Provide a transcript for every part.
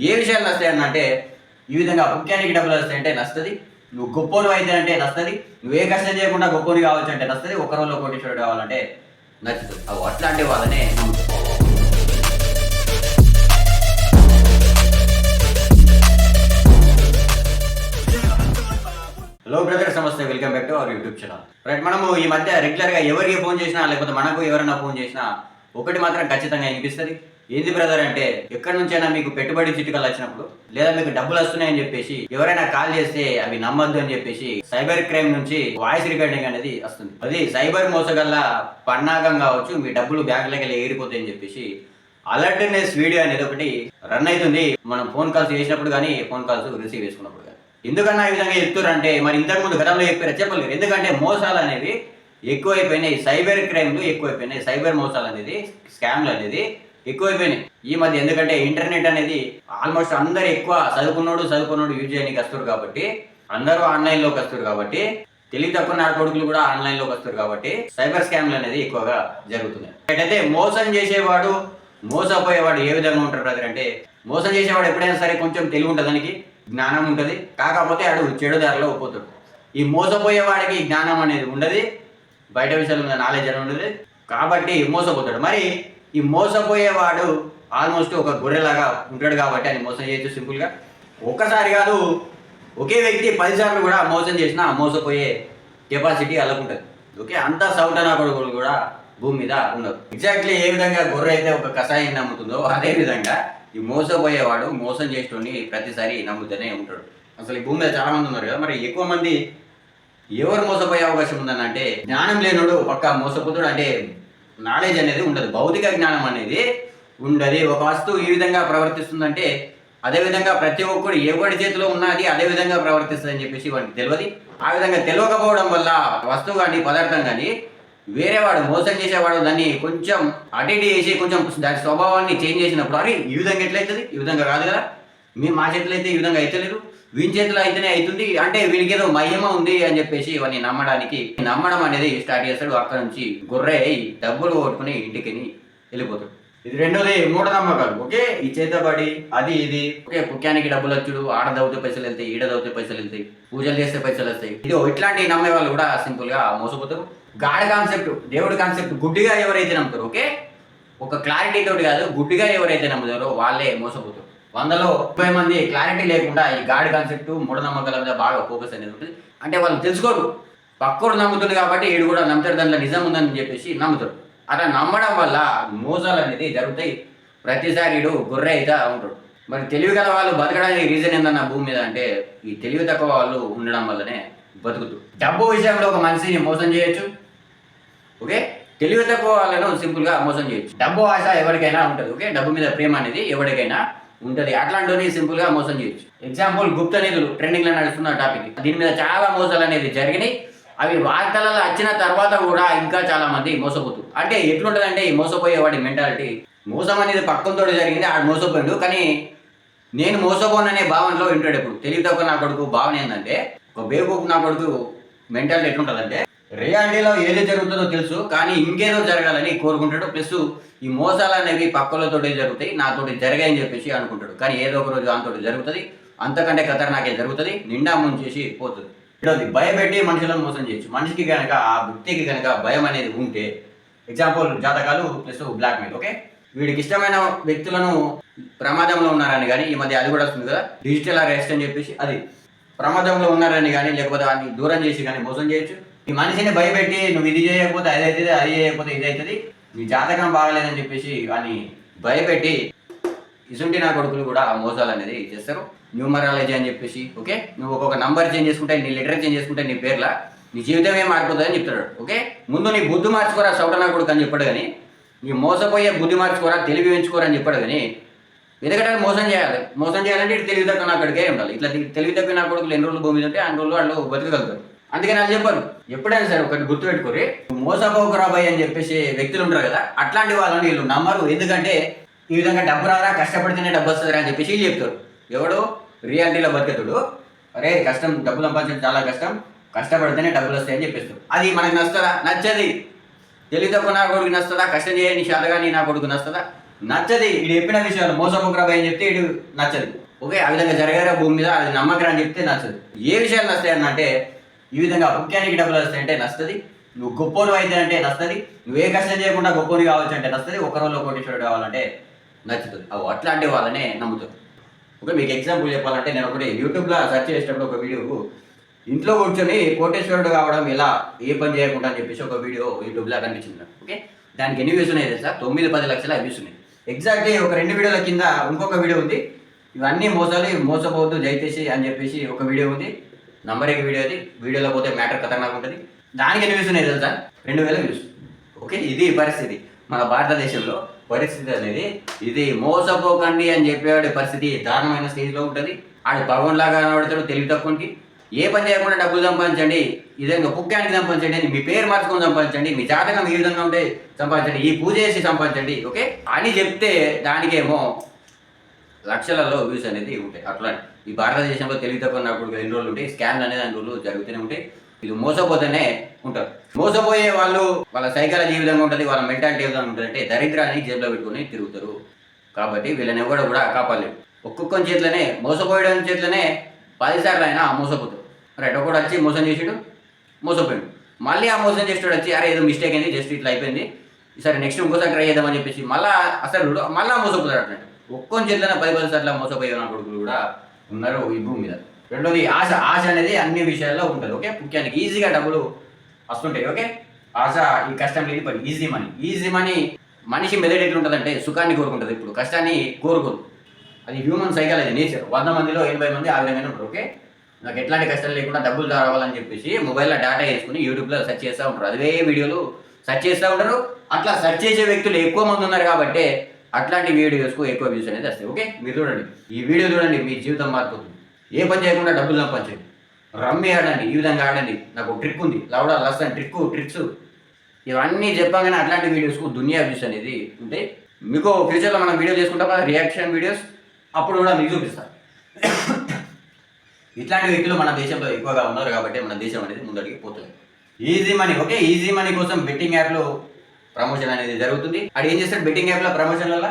ఏ విషయాలు నస్తాయన్న అంటే ఈ విధంగా ముఖ్యానికి డబ్బులు వస్తాయంటే నస్తుంది. నువ్వు గొప్పోను అయితే అంటే నస్తుంది. నువ్వు ఏ కష్టం చేయకుండా గొప్పని కావచ్చు అంటే నస్తుంది. ఒక రోజులో కోటీశ్వరుడు కావాలంటే నచ్చుతుంది. అవి అట్లాంటి వాళ్ళనే హలో బ్రదర్ నమస్తే. Welcome back to our YouTube channel right మనము ఈ మధ్య రెగ్యులర్గా ఎవరికి ఫోన్ చేసినా లేకపోతే మనకు ఎవరైనా ఫోన్ చేసినా ఒకటి మాత్రం ఖచ్చితంగా వినిపిస్తుంది. ఏంది బ్రదర్ అంటే ఎక్కడి నుంచైనా మీకు పెట్టుబడి చిట్టుకలు వచ్చినప్పుడు లేదా మీకు డబ్బులు వస్తున్నాయని చెప్పేసి ఎవరైనా కాల్ చేస్తే అవి నమ్మద్దు అని చెప్పేసి సైబర్ క్రైమ్ నుంచి వాయిస్ రికార్డింగ్ అనేది వస్తుంది. అది సైబర్ మోసగల్ల పన్నాగం కావచ్చు మీ డబ్బులు బ్యాంకులకి వెళ్ళి ఏరిపోతాయని చెప్పేసి అలర్ట్నెస్ వీడియో అనేది ఒకటి రన్ అవుతుంది. మనం ఫోన్ కాల్స్ చేసినప్పుడు కానీ ఫోన్ కాల్స్ రిసీవ్ చేసుకున్నప్పుడు కానీ. ఎందుకన్నా ఈ విధంగా చెప్తారంటే మరి ఇంతకు ముందు గతంలో చెప్పారు? చెప్పలేరు ఎందుకంటే మోసాలు అనేవి ఎక్కువైపోయినాయి. సైబర్ క్రైమ్లు ఎక్కువైపోయినాయి. సైబర్ మోసాలు అనేది స్కామ్లు అనేది. ఎక్కువైపోయినాయి. ఈ మధ్య ఎందుకంటే ఇంటర్నెట్ అనేది ఆల్మోస్ట్ అందరు ఎక్కువ చదువుకున్నోడు చదువుకున్నోడు యూజ్ చేయడానికి వస్తారు కాబట్టి అందరూ ఆన్లైన్లోకి వస్తారు కాబట్టి తెలివి తక్కువ నా కొడుకులు కూడా ఆన్లైన్లోకి వస్తారు కాబట్టి సైబర్ స్కామ్లు అనేది ఎక్కువగా జరుగుతున్నాయి. అయితే మోసం చేసేవాడు మోసపోయేవాడు ఏ విధంగా ఉంటారు బ్రదర్ అంటే మోసం చేసేవాడు ఎప్పుడైనా సరే కొంచెం తెలివి ఉంటుంది దానికి జ్ఞానం ఉంటుంది. కాకపోతే అడు చెడు దారిలో పోతాడు. ఈ మోసపోయేవాడికి జ్ఞానం అనేది ఉండదు బయట విషయాల మీద నాలెడ్జ్ అనేది ఉండదు. కాబట్టి మోసపోతాడు. మరి ఈ మోసపోయేవాడు ఆల్మోస్ట్ ఒక గొర్రెలాగా ఉంటాడు కాబట్టి అని మోసం చేయొచ్చు సింపుల్గా. ఒక్కసారి కాదు ఒకే వ్యక్తి పదిసార్లు కూడా మోసం చేసినా మోసపోయే కెపాసిటీ అలాగుంటుంది ఓకే అంత సౌటనా కొడుకులు కూడా భూమి మీద ఉండదు ఎగ్జాక్ట్లీ ఏ విధంగా గొర్రె అయితే ఒక కషాయం నమ్ముతుందో అదే విధంగా ఈ మోసపోయేవాడు మోసం చేసేటోని ప్రతిసారి నమ్ముతూనే ఉంటాడు. అసలు ఈ భూమి మీద చాలా మంది ఉన్నారు కదా మరి ఎక్కువ మంది ఎవరు మోసపోయే అవకాశం ఉందని అంటే జ్ఞానం లేనుడు పక్క మోసపోతాడు. అంటే నాలెడ్జ్ అనేది ఉండదు. భౌతిక జ్ఞానం అనేది ఉండదు. ఒక వస్తువు ఈ విధంగా ప్రవర్తిస్తుందంటే అదే విధంగా ప్రతి ఒక్కరు ఎవరి చేతిలో ఉన్నది అదే విధంగా ప్రవర్తిస్తుంది అని చెప్పేసి వాడికి తెలియదు ఆ విధంగా తెలియకపోవడం వల్ల వస్తువు కానీ పదార్థం కానీ వేరేవాడు మోసం చేసేవాడు దాన్ని కొంచెం అటు ఇటు చేసి కొంచెం దాని స్వభావాన్ని చేంజ్ చేసినప్పుడు అరే ఈ విధంగా ఎట్లయితుంది? ఈ విధంగా కాదు కదా. మీ మా చేతిలో అయితే ఈ విధంగా అయితే లేదు వీని చేతిలో అయితేనే అవుతుంది. అంటే వీనికి ఏదో మహిమ ఉంది అని చెప్పేసి ఇవన్నీ నమ్మడానికి నమ్మడం అనేది స్టార్ట్ చేస్తాడు. అక్కడ నుంచి గుర్రే డబ్బులు కొట్టుకుని ఇంటికి వెళ్ళిపోతాడు. ఇది రెండోది మూఢనమ్మకాలు. ఓకే ఈ చేతబడి అది ఇది. ఓకే పుక్యానికి డబ్బులు వచ్చుడు. ఆడ దవ్వుతే పైసలు వెళ్తాయి ఈడ దవ్వుతే పైసలు వెళ్తాయి పూజలు చేస్తే పైసలు వస్తాయి. ఇది ఇట్లాంటి నమ్మే వాళ్ళు కూడా సింపుల్గా మోసపోతారు. గాడ్ కాన్సెప్ట్ దేవుడి కాన్సెప్ట్ గుడ్డిగా ఎవరైతే నమ్ముతారు ఓకే? ఒక క్లారిటీ తోటి కాదు గుడ్డిగా ఎవరైతే నమ్ముతారో వాళ్ళే మోసపోతారు. వందలో ముప్పై మంది క్లారిటీ లేకుండా ఈ గాడి కాన్సెప్ట్ మూఢనమ్మకాల మీద బాగా ఫోకస్ అనేది ఉంటుంది. అంటే వాళ్ళు తెలుసుకోరు. పక్కోడు నమ్ముతుంది కాబట్టి వీడు కూడా నమ్ముతాడు దాంట్లో నిజం ఉందని చెప్పేసి నమ్ముతారు అలా నమ్మడం వల్ల మోసాలు అనేది జరుగుతాయి. ప్రతిసారి వీడు గొర్రె అయితే ఉంటాడు. మరి తెలివి గల వాళ్ళు బతకడానికి రీజన్ ఏందన్న భూమి మీద అంటే ఈ తెలివి తక్కువ వాళ్ళు ఉండడం వల్లనే బతుకుతూ. డబ్బు విషయంలో ఒక మనిషిని మోసం చేయొచ్చు. ఓకే? తెలివి తక్కువ వాళ్ళను సింపుల్గా మోసం చేయొచ్చు. డబ్బు ఆశ ఎవరికైనా ఉంటుంది. ఓకే? డబ్బు మీద ప్రేమ అనేది ఎవరికైనా ఉంటుంది. అట్లాంటివి సింపుల్గా మోసం చేయొచ్చు. ఎగ్జాంపుల్ గుప్త నిధులు ట్రెండింగ్లో నడుస్తున్న టాపిక్ దీని మీద చాలా మోసాలు అనేది జరిగినాయి. అవి వార్తలలో వచ్చిన తర్వాత కూడా ఇంకా చాలా మంది మోసపోతు అంటే ఎట్లుంటదంటే ఈ మోసపోయేవాడి మెంటాలిటీ మోసం అనేది పక్కంతో జరిగింది ఆడు మోసపోయాడు. కానీ నేను మోసపోననే భావనలో ఉంటాడు ఇప్పుడు తెలివి తక్కువ నా కొడుకు భావన ఏంటంటే ఒక బేవకూపు నా కొడుకు మెంటాలిటీ ఎట్లుంటుందంటే రియాలిటీలో ఏది జరుగుతుందో తెలుసు కానీ ఇంకేదో జరగాలని కోరుకుంటాడు. ప్లస్ ఈ మోసాలు అనేవి పక్కలతోటి జరుగుతాయి నాతోటి జరగాయని చెప్పేసి అనుకుంటాడు. కానీ ఏదో ఒక రోజు దాంతో జరుగుతుంది. అంతకంటే ఖతర్నాకే జరుగుతుంది. నిండా ముంచేసి పోతుంది. రెండోది భయపెట్టి మనుషులను మోసం చేయొచ్చు. మనిషికి కనుక ఆ వ్యక్తికి కనుక భయం అనేది ఉంటే ఎగ్జాంపుల్ జాతకాలు ప్లస్ బ్లాక్ మెయిల్ ఓకే వీడికి ఇష్టమైన వ్యక్తులను ప్రమాదంలో ఉన్నారని కానీ ఈ మధ్య అది కూడా వస్తుంది కదా డిజిటల్ అరెస్ట్ అని చెప్పేసి అది ప్రమాదంలో ఉన్నారని కానీ లేకపోతే దాన్ని దూరం చేసి కానీ మోసం చేయొచ్చు. ఈ మనిషిని భయపెట్టి నువ్వు ఇది చేయకపోతే అది అవుతుంది అది చేయకపోతే ఇది అవుతుంది. నీ జాతకం బాగలేదని చెప్పేసి వాడిని భయపెట్టి ఇసుంటి నా కొడుకులు కూడా ఆ మోసాలు అనేది చేస్తారు. న్యూమరాలజీ అని చెప్పేసి ఓకే? నువ్వు ఒక్కొక్క నంబర్ చేంజ్ చేసుకుంటే నీ లెటర్ చేంజ్ చేసుకుంటే నీ పేర్ల నీ జీవితమే మారిపోతుంది అని చెప్తాడు ఓకే? ముందు నీ బుద్ధి మార్చుకోరా సౌటనా కొడుకు అని చెప్పాడు కానీ నీ మోసపోయే బుద్ధి మార్చుకోరా తెలివి పెంచుకోరా అని చెప్పాడు కానీ ఎందుకంటే మోసం చేయాలి. మోసం చేయాలంటే ఇటు తెలివి తక్కువ నా కొడుకే ఉండాలి. ఇట్లా తెలివి తక్కువ నా కొడుకులు ఎన్ని రోజులు భూమి ఉంటే అన్ని రోజులు వాళ్ళు బతకగలుగుతారు. అందుకని అది చెప్పాను. ఎప్పుడైనా సరే ఒకటి గుర్తుపెట్టుకోరి. మోసపోకరాబాయ్ అని చెప్పేసి వ్యక్తులు ఉంటారు కదా అట్లాంటి వాళ్ళని వీళ్ళు నమ్మరు. ఎందుకంటే ఈ విధంగా డబ్బు రారా కష్టపడితేనే డబ్బు వస్తుంది అని చెప్పేసి వీళ్ళు చెప్తారు. ఎవడు? రియాలిటీలో బతికతుడు. అరే కష్టం డబ్బు సంపాదించడం చాలా కష్టం. కష్టపడితేనే డబ్బులు వస్తాయని చెప్పేస్తారు. అది మనకు నచ్చదా? నచ్చది. తెలివి నా కొడుకు నస్తుందా కష్టం చేయని శాతగాని నా కొడుకు నస్తుందా నచ్చది. ఇది చెప్పిన విషయాలు మోసపోకరాబాయ్ అని చెప్తే ఇటు నచ్చదు. ఓకే ఆ విధంగా జరగారా భూమి మీద? అది నమ్మకరా అని చెప్తే నచ్చదు. ఏ విషయాలు నస్తాయి ఈ విధంగా ముఖ్యానికి డబ్బులు వస్తాయంటే నస్తుంది నువ్వు గొప్పోను అయితే అంటే నస్తుంది నువ్వు ఏ కష్టం చేయకుండా గొప్పని కావచ్చు అంటే నస్తుంది ఒక రోజులో కోటీశ్వరుడు కావాలంటే నచ్చుతుంది అవి అట్లాంటి వాళ్ళనే నమ్ముతుంది ఓకే మీకు ఎగ్జాంపుల్ చెప్పాలంటే నేను ఒకటి యూట్యూబ్లో సెర్చ్ చేసేటప్పుడు ఒక వీడియో ఇంట్లో కూర్చొని కోటేశ్వరుడు కావడం ఎలా? ఏ పని చేయకుండా అని చెప్పేసి ఒక వీడియో యూట్యూబ్లో కనిపించింది. ఓకే? దానికి ఎన్ని వ్యూస్ ఉన్నాయి తెలుసా? తొమ్మిది పది లక్షల వ్యూస్ ఉన్నాయి. ఎగ్జాక్ట్లీ ఒక రెండు వీడియోల కింద ఇంకొక వీడియో ఉంది. ఇవన్నీ మోసాలు మోసపోవద్దు దయచేసి అని చెప్పేసి ఒక వీడియో ఉంది. నంబరింగ్ వీడియో అది. వీడియోలో పోతే మ్యాటర్ ఖతర్నాక్ ఉంటుంది. దానికి ఎన్ని వ్యూస్ ఉన్నాయి తెలుసా? రెండు వేల వ్యూస్ ఓకే ఇది పరిస్థితి. మన భారతదేశంలో పరిస్థితి అనేది ఇది. మోసపోకండి అని చెప్పేవాడి పరిస్థితి దారుణమైన స్టేజ్లో ఉంటుంది. ఆడు పవన్ లాగా కనబడతాడు తెలివి తక్కువకి. ఏ పని చేయకుండా డబ్బులు సంపాదించండి. ఈ విధంగా పుక్కానికి సంపాదించండి మీ పేరు మార్చుకొని సంపాదించండి. మీ జాతకం ఈ విధంగా ఉంటే సంపాదించండి. ఈ పూజ చేసి సంపాదించండి. ఓకే అని చెప్తే దానికేమో లక్షలలో వ్యూస్ అనేది ఉంటాయి. అట్లా ఈ భారతదేశంలో తెలివి తక్కువ ఎన్ని రోజులు ఉంటాయి? స్కామ్లు అనేది అన్ని రోజులు జరుగుతూనే ఉంటాయి. ఇది మోసపోతేనే ఉంటారు. మోసపోయే వాళ్ళు వాళ్ళ సైకాలజీ విధంగా ఉంటుంది? వాళ్ళ మెంటాలిటీ విధంగా ఉంటుంది అంటే దరిద్రాన్ని జేబులో పెట్టుకొని తిరుగుతారు. కాబట్టి వీళ్ళని ఎవరు కూడా కాపాడలేదు ఒక్కొక్క చేతిలోనే మోసపోయడం చేతిలోనే పదిసార్లు అయినా మోసపోతారు. రైట్ ఒకడు వచ్చి మోసం చేసాడు మోసపోయాడు. మళ్ళీ ఆ మోసం చేసాడు వచ్చి అరే ఏదో మిస్టేక్ అయింది జస్ట్ ఇట్లా అయిపోయింది. సరే నెక్స్ట్ ఇంకోసారి ట్రై చేద్దామని చెప్పేసి మళ్ళీ అసలు మళ్ళీ మోసపోతాడు అట్లా ఒక్కొని చేతిలోనే పది పది సార్లు మోసపోయే నా కొడుకులు కూడా ఉన్నారు ఈ భూమి మీద. రెండోది ఆశ ఆశ అనేది అన్ని విషయాల్లో ఉంటుంది ఓకే? ముఖ్యానికి ఈజీగా డబ్బులు వస్తుంటాయి ఓకే? ఆశ ఈ కష్టం లేని పని ఈజీ మనీ. ఈజీ మనీ మనిషి మెదడు ఎట్లుంటుందంటే సుఖాన్ని కోరుకుంటుంది ఇప్పుడు కష్టాన్ని కోరుకోదు. అది హ్యూమన్ సైకాలజీ నేచర్ వంద మందిలో ఎనభై మంది ఆ విధంగానే ఉంటారు ఓకే? నాకు ఎట్లాంటి కష్టాలు లేకుండా డబ్బులు రావాలని చెప్పేసి మొబైల్లో డేటా వేసుకుని యూట్యూబ్లో సెర్చ్ చేస్తూ ఉంటారు. అదే వీడియోలు సెర్చ్ చేస్తూ ఉంటారు. అట్లా సెర్చ్ చేసే వ్యక్తులు ఎక్కువ మంది ఉన్నారు కాబట్టి అట్లాంటి వీడియోస్కు ఎక్కువ వ్యూస్ అనేది వస్తాయి. ఓకే? మీరు చూడండి. ఈ వీడియో చూడండి మీ జీవితం మారిపోతుంది. ఏ పని చేయకుండా డబ్బులు సంపాదించండి. రమ్మి ఆడండి ఈ విధంగా ఆడండి. నాకు ట్రిక్ ఉంది. లవడా లసన్ ట్రిక్ ట్రిక్స్ ఇవన్నీ చెప్పగానే అట్లాంటి వీడియోస్కు దునియా వ్యూస్ అనేది ఉంటాయి మీకు ఫ్యూచర్లో మనం వీడియో చేసుకుంటాం రియాక్షన్ వీడియోస్ అప్పుడు కూడా మీకు చూపిస్తాను ఇట్లాంటి వ్యక్తులు మన దేశంలో ఎక్కువగా ఉన్నారు కాబట్టి మన దేశం అనేది ముందడికి పోతుంది. Easy money okay? Easy money కోసం బెట్టింగ్ యాప్లో ప్రమోషన్ అనేది జరుగుతుంది. అది ఏం చేస్తాడు? బెట్టింగ్ యాప్లో ప్రమోషన్ వల్ల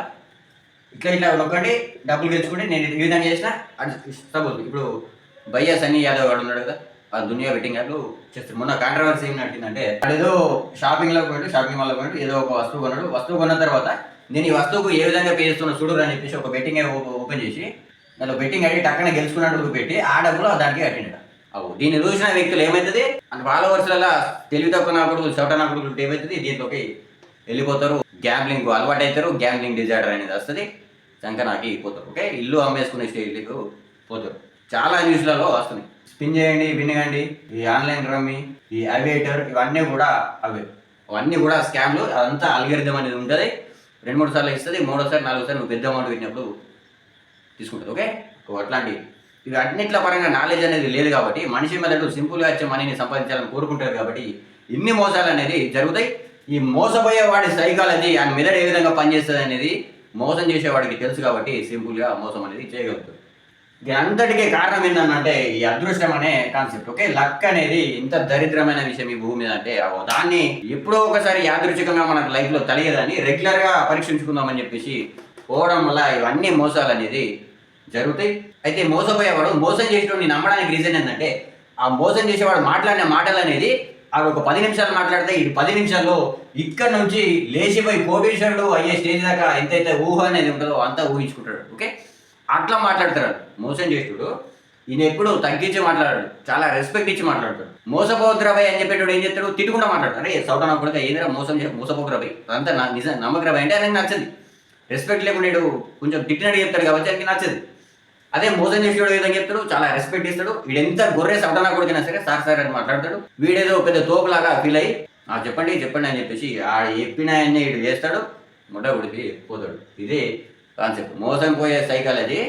ఇట్లా ఇట్లా నొక్కండి డబ్బులు గెలుచుకుంటే నేను ఈ విధంగా చేసిన అది సపోజ్ ఇప్పుడు భయ్యా సన్నీ యాదవ్ గారు ఉన్నాడు కదా ఆ దునియా బెట్టింగ్ యాప్లు చేస్తారు మొన్న కాంట్రవర్సీ ఏం నడిచిందంటే ఏదో షాపింగ్లో పోయాడు షాపింగ్ మాల్ పోయాడు ఏదో ఒక వస్తువు కొన్నాడు. వస్తువు కొన్న తర్వాత నేను ఈ వస్తువుకు ఏ విధంగా పే చేస్తున్నా చూడరు అని చెప్పేసి ఒక బెట్టింగ్ యాప్ ఓపెన్ చేసి దానిలో బెట్టింగ్ అడిగి టక్కన గెలుచుకున్నట్టు పెట్టి ఆ డబ్బులు దానికి కట్టిండు అవు దీన్ని చూసిన వ్యక్తులు ఏమవుతుంది అంటే ఫాలోవర్స్లలో తెలివి తక్కువ నా కొడుకులు చోట నా కొడుకులు ఏమవుతుంది దీంట్లోకి వెళ్ళిపోతారు గ్యాంబ్లింగ్ అలవాటు అవుతారు గ్యాంబ్లింగ్ డిజార్డర్ అనేది వస్తుంది సంకనాకి పోతారు ఓకే ఇల్లు అమ్మేసుకునే స్టేజ్లకు పోతారు. చాలా న్యూస్లలో వస్తున్నాయి. స్పిన్ చేయండి వినగండి ఈ ఆన్లైన్ రమ్మి ఈ అవేటర్ ఇవన్నీ కూడా అవే. అవన్నీ కూడా స్కామ్లు అదంతా అల్గరిథం అనేది ఉంటుంది. రెండు మూడు సార్లు ఇస్తుంది మూడోసారి నాలుగోసారి నువ్వు పెద్ద అమౌంట్ పెట్టినప్పుడు తీసుకుంటుంది ఓకే అట్లాంటి ఇవి అన్నిట్ల పరంగా నాలెడ్జ్ అనేది లేదు కాబట్టి మనిషి మెదడు సింపుల్గా వచ్చే మనీని సంపాదించాలని కోరుకుంటారు కాబట్టి ఇన్ని మోసాలు అనేది జరుగుతాయి. ఈ మోసపోయే వాడి సైకాలజీ ఆయన మెదడు ఏ విధంగా పనిచేస్తుంది అనేది మోసం చేసేవాడికి తెలుసు కాబట్టి సింపుల్గా మోసం అనేది చేయగలుగుతుంది దీని అంతటికీ కారణం ఏంటంటే ఈ అదృష్టం అనే కాన్సెప్ట్. ఓకే? లక్ అనేది ఇంత దరిద్రమైన విషయం ఈ భూమి మీద అంటే దాన్ని ఎప్పుడో ఒకసారి యాదృచ్ఛికంగా మనకు లైఫ్లో తెలియదని రెగ్యులర్గా పరీక్షించుకుందామని చెప్పేసి పోవడం వల్ల ఇవన్నీ మోసాలు అనేది జరుగుతాయి. అయితే మోసపోయేవాడు మోసం చేసేవాడిని నమ్మడానికి రీజన్ ఏంటంటే ఆ మోసం చేసేవాడు మాట్లాడిన మాటలు అనేది అవి ఒక పది నిమిషాలు మాట్లాడితే ఈ పది నిమిషాల్లో ఇక్కడ నుంచి లేచిపోయి కోటీశ్వరుడు అయ్యే స్టేజ్ దాకా ఎంతైతే ఊహ అనేది ఉంటుందో అంతా ఊహించుకుంటాడు ఓకే? అట్లా మాట్లాడతాడు. మోసం చేస్తుడు. ఈయన ఎప్పుడు తగ్గించి మాట్లాడాడు. చాలా రెస్పెక్ట్ ఇచ్చి మాట్లాడతాడు. మోసపోద్రబాయ్ అని చెప్పేటోడు ఏం చేస్తాడు? తిట్టుకుండా మాట్లాడతాడు. అరే సౌటన్ కూడా ఏందిరా మోసం చే మోసపోద్రబాయ్ అదంతా నా నిజం నమ్మకరాబాయ్ అంటే ఆయనకి నచ్చదు. రెస్పెక్ట్ లేకుండా కొంచెం తిట్టినట్టు చెప్తాడు కాబట్టి ఆయనకి నచ్చదు. అదే మోసం చేసేవాడు ఏదో చెప్తాడు చాలా రెస్పెక్ట్ ఇస్తాడు వీడెంత ఎంత గొర్రె సవటనా కొడుకున్నా సరే సార్ సార్ అని మాట్లాడతాడు. వీడేదో పెద్ద తోపులాగా ఫీల్ అయ్యి చెప్పండి చెప్పండి అని చెప్పేసి ఆ చెప్పినాయన్ని వీడు చేస్తాడు ముఠ ఉడిపి పోతాడు. ఇది కాన్సెప్ట్ మోసం పోయే సైకాలజీ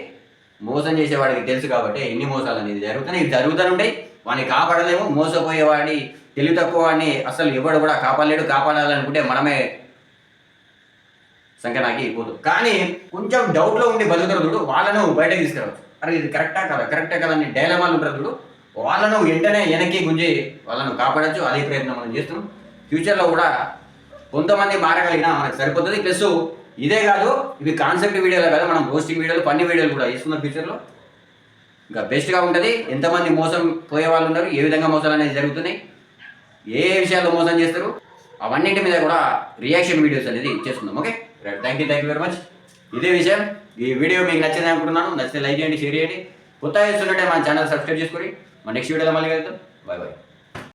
మోసం చేసేవాడికి తెలుసు కాబట్టి ఎన్ని మోసాలు అనేది జరుగుతున్నాయి. ఇవి జరుగుతూనే వాడిని కాపాడలేము. మోసపోయేవాడి తెలివి తక్కువ వాడిని అసలు ఎవడు కూడా కాపాడలేడు. కాపాడాలనుకుంటే మనమే సంఖ్యనాకి పోదు కానీ కొంచెం డౌట్లో ఉండి బతుకుతారు చూడు వాళ్ళను బయటకు తీసుకురావచ్చు. అరే ఇది కరెక్టా కదా? కరెక్టా కదా అని డైలమాలు ఉంటారు చూడు. వాళ్ళను వెంటనే వెనక్కి గుంజి వాళ్ళను కాపాడచ్చు. అదే ప్రయత్నం మనం చేస్తున్నాం. ఫ్యూచర్లో కూడా కొంతమంది మారగలిగినా మనకు సరిపోతుంది. ప్లస్ ఇదే కాదు ఇవి కాన్సెప్ట్ వీడియోలో కాదు. మనం పోస్టింగ్ వీడియోలు ఫన్నీ వీడియోలు కూడా ఇస్తున్న ఫ్యూచర్లో ఇంకా బెస్ట్గా ఉంటుంది. ఎంతమంది మోసం పోయే వాళ్ళు ఉన్నారు? ఏ విధంగా మోసాలు అనేది జరుగుతున్నాయి? ఏ విషయాల్లో మోసం చేస్తారు? అవన్నింటి మీద కూడా రియాక్షన్ వీడియోస్ అనేది చేస్తున్నాం. Okay thank you thank you very much ఇదే విషయం. ఈ వీడియో మీకు నచ్చింది అనుకుంటున్నాను. నచ్చితే లైక్ చేయండి షేర్ చేయండి. కొత్త చేస్తున్నట్టే మన ఛానల్ సబ్స్క్రైబ్ చేసుకొని మన నెక్స్ట్ వీడియోలో మళ్ళీ వెళ్తాం బాయ్ బాయ్